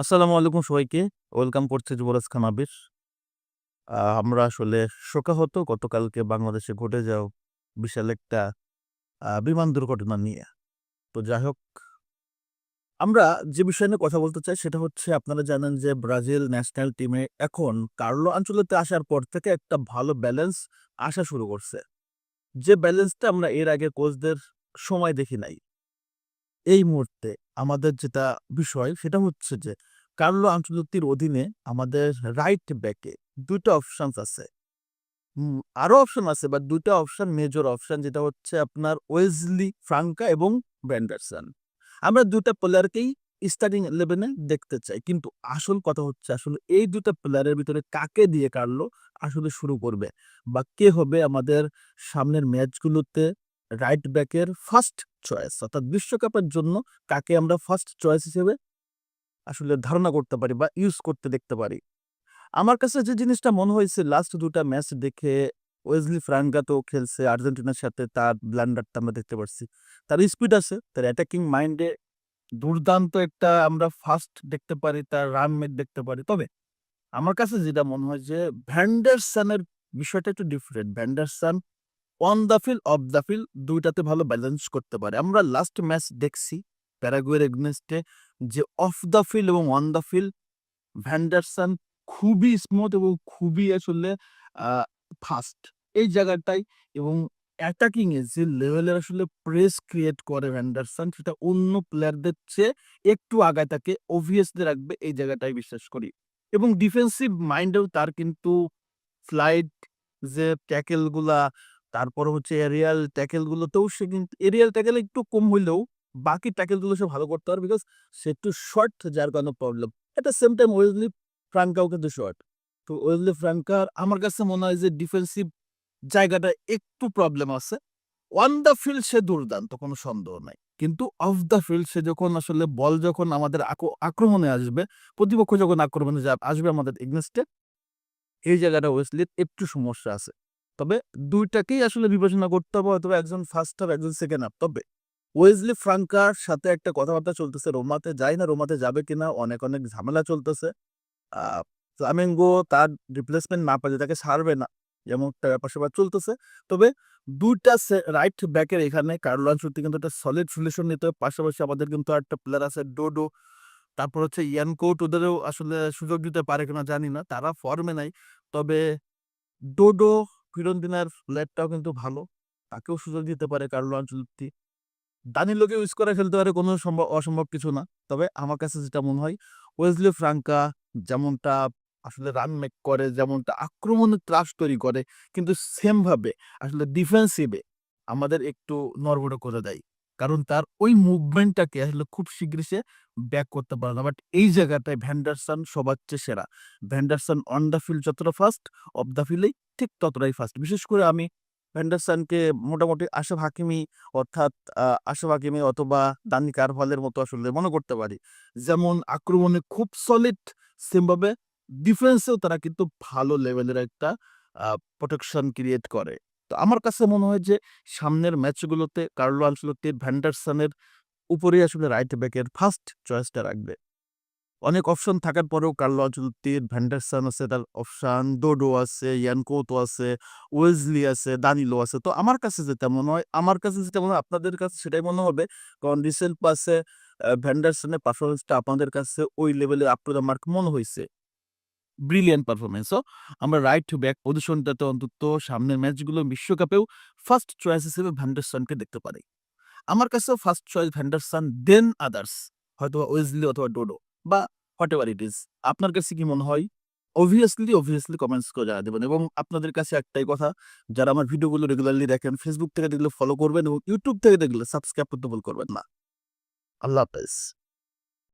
আসসালামু আলাইকুম সবাইকে। ওয়েলকাম করছি যুবরাজ খান আবির। আমরা আসলে শোকাহত গতকালকে বাংলাদেশে ঘটে যাও বিশাল একটা বিমান দুর্ঘটনা নিয়ে। তো যাই হোক, আমরা যে বিষয় নিয়ে কথা বলতে চাই সেটা হচ্ছে আপনারা জানেন যে ব্রাজিল ন্যাশনাল টিমে এখন কার্লো আনচেলত্তি আসার পর থেকে একটা ভালো ব্যালেন্স আসা শুরু করছে। যে ব্যালেন্সটা আমরা এর আগে কোচদের সময় দেখি নাই। এই মুহূর্তে আমাদের যেটা বিষয় সেটা হচ্ছে যে কার্লো আনচেলত্তির অধীনে আমাদের রাইট ব্যাকে ২ টা অপশনস আছে। উম, আরও অপশন আছে বা ২ টা অপশন মেজর অপশন যেটা হচ্ছে আপনার ওয়েজলি ফ্রাঙ্কা এবং ভেন্ডারসন। আমরা দুটা প্লেয়ারকেই স্টার্টিং 11 এ দেখতে চাই। কিন্তু আসল কথা হচ্ছে আসলে এই ২ টা প্লেয়ারের ভিতরে কাকে দিয়ে কার্লো আসলে শুরু করবে বা কে হবে আমাদের সামনের ম্যাচগুলোতে রাইট ব্যাকের ফার্স্ট চয়েস অর্থাৎ বিশ্বকাপের জন্য কাকে আমরা ফার্স্ট চয়েস হিসেবে আসলে ধারণা করতে পারি বা ইউজ করতে দেখতে পারি। আমার কাছে যে জিনিসটা মনে হয়েছে লাস্ট দুটা ম্যাচ দেখে ওয়েজলি ফ্রাঙ্কা তো খেলছে আর্জেন্টিনার সাথে তার ব্ল্যান্ডারটা আমরা দেখতে পারছি। তার স্পিড আছে, তার অ্যাটাকিং মাইন্ডে দুর্দান্ত একটা আমরা ফাস্ট দেখতে পারি, তার রান মেট দেখতে পারি। তবে আমার কাছে যেটা মনে হয় যে ভ্যান্ডারসনের বিষয়টা একটু different. Vanderson on the field, off the field দুইটাতে ভালো ব্যালেন্স করতে পারে। আমরা লাস্ট ম্যাচ দেখছি প্যারাগুয়ের এগনেস্টে যে অফ দ্য ফিল্ড এবং অন দ্য ফিল্ড ভ্যান্ডারসন খুবই স্মুথ এবং খুবই আসলে ফাস্ট। এই জায়গাটাই এবং অ্যাটাকিং এ যে লেভেলের আসলে প্রেস ক্রিয়েট করে ভ্যান্ডারসন সেটা অন্য প্লেয়ারদের চেয়ে একটু আগায় তাকে obviously রাখবে এই জায়গাটাই বিশ্বাস করি। এবং ডিফেন্সিভ মাইন্ডেও তার কিন্তু ফ্লাইট যে ট্যাকেলগুলা, তারপর হচ্ছে এরিয়াল ট্যাকেলগুলোতেও সে কিন্তু, এরিয়াল ট্যাকেল একটু কম হইলেও বাকি ট্যাকেলগুলো সে ভালো করতে পারে বিকজ সে একটু শর্ট যার কারণে problem. At same time Wesley Franca কিন্তু শর্ট। তো ওয়েজলি ফ্রাঙ্কার আমার কাছে মনে হয় যে ডিফেন্সিভ জায়গাটা একটু প্রবলেম আছে। অন দ্য ফিল্ড সে দুর্দান্ত কোনো সন্দেহ নাই। কিন্তু অফ দ্য ফিল্ড সে যখন আসলে বল যখন আমাদের আক আক্রমণে আসবে, প্রতিপক্ষ যখন আক্রমণে আসবে আমাদের এগেইনস্টে এই জায়গাটা ওয়েসলির একটু সমস্যা আছে। তবে দুইটাকেই আসলে বিবেচনা করতে হবে হয়তোবা একজন ফার্স্ট হাফ, একজন সেকেন্ড হাফ। তবে ওয়েজলি ফ্রাঙ্কার সাথে একটা কথাবার্তা চলতেছে রোমাতে। জানি না রোমাতে যাবে কিনা? অনেক, অনেক ঝামেলা চলতেছে। ফ্লামেঙ্গো তার রিপ্লেসমেন্ট না পাইলে তাকে সারবে না। যেমন একটা ব্যাপার-স্যাপার চলতেছে। তবে দুইটা রাইট ব্যাকের এখানে কার্লো আনচেলত্তি কিন্তু একটা সলিড সলিউশন নিতে হবে। পাশাপাশি আমাদের কিন্তু আরেকটা প্লেয়ার আছে ডোডো। তারপর হচ্ছে ইয়ান কোট ওদেরও আসলে সুযোগ দিতে পারে কিনা জানি না। তারা ফর্মে নাই। তবে ডোডো, ফিরন্দিনার লেগটাও কিন্তু ভালো। তাকেও সুযোগ দিতে পারে কার্লো আনচেলত্তি। দানিলোকে ইউজ করে ফেলতে পারে কোনো সম্ভব অসম্ভব কিছু না। তবে আমার কাছে যেটা মনে হয় ওয়েজলি ফ্রাঙ্কা যেমনটা আসলে রান মেক করে, যেমনটা আক্রমণে ত্রাস তৈরি করে কিন্তু সেমভাবে আসলে ডিফেন্সিভে আমাদের একটু নড়বড় করে দেয়। কারণ তার ওই মুভমেন্টটাকে আসলে খুব শীঘ্রই সে ব্যাক করতে পারে না। বাট এই জায়গাটায় ভ্যান্ডারসন সবার চেয়ে সেরা। ভ্যান্ডারসন অন দ্য ফিল্ড যতটা ফাস্ট, অফ দ্য ফিল্ডেই ঠিক ততটাই ফাস্ট। বিশেষ করে আমি ভ্যান্ডারসনকে মোটামুটি আশরাফ হাকিমি অর্থাৎ, আ হাকিমি অথবা দানি কারভালের মতো আসলে মনে করতে পারি। যেমন আক্রমণে খুব সলিড সেম ভাবে ডিফেন্সেও তারা কিন্তু ভালো লেভেলের একটা প্রোটেকশন ক্রিয়েট করে। তো আমার কাছে মনে হয় যে সামনের ম্যাচগুলোতে কার্লো আনচেলত্তি ভ্যান্ডারসনের উপরেই আসলে রাইট ব্যাকের ফার্স্ট চয়েসটা রাখবে। অনেক অপশন থাকার পরেও কার্লো আনচেলত্তির ভ্যান্ডারসন আছে, তার অপশন ডোডো আছে, ইয়ান কোতো আছে, ওয়েজলি আছে, দানিলো আছে। তো আমার কাছে যেটা মনে হয় আমার কাছে যেটা মনে হয় আপনাদের কাছে সেটাই মনে হবে। কারণ রিসেন্ট পাসে ভ্যান্ডারসনের পারফরম্যান্সটা আপনাদের কাছে ওই লেভেলের আপ টু দ্য মার্ক মনে হইছে। Brilliant performance. সো আমরা রাইট টু ব্যাক পজিশনটাতে অন্তত সামনের ম্যাচগুলো বিশ্বকাপেও ফার্স্ট চয়েস হিসেবে ভ্যান্ডারসনকে দেখতে পারি। আমার কাছেও first choice Vanderson then others হয়তো ওয়েজলি অথবা ডোডো বা হোয়াট এভার ইট ইজ আপনার কাছে কি মনে হয়? অবভিয়াসলি অবভিয়াসলি কমেন্টস করে জানা দেবেন এবং আপনাদের কাছে একটাই কথা যারা আমার ভিডিওগুলো রেগুলারলি দেখেন, ফেসবুক থেকে দেখলে ফলো করবেন এবং ইউটিউব থেকে দেখলে সাবস্ক্রাইব করতে ভুল করবেন না। আল্লাহ হাফেজ।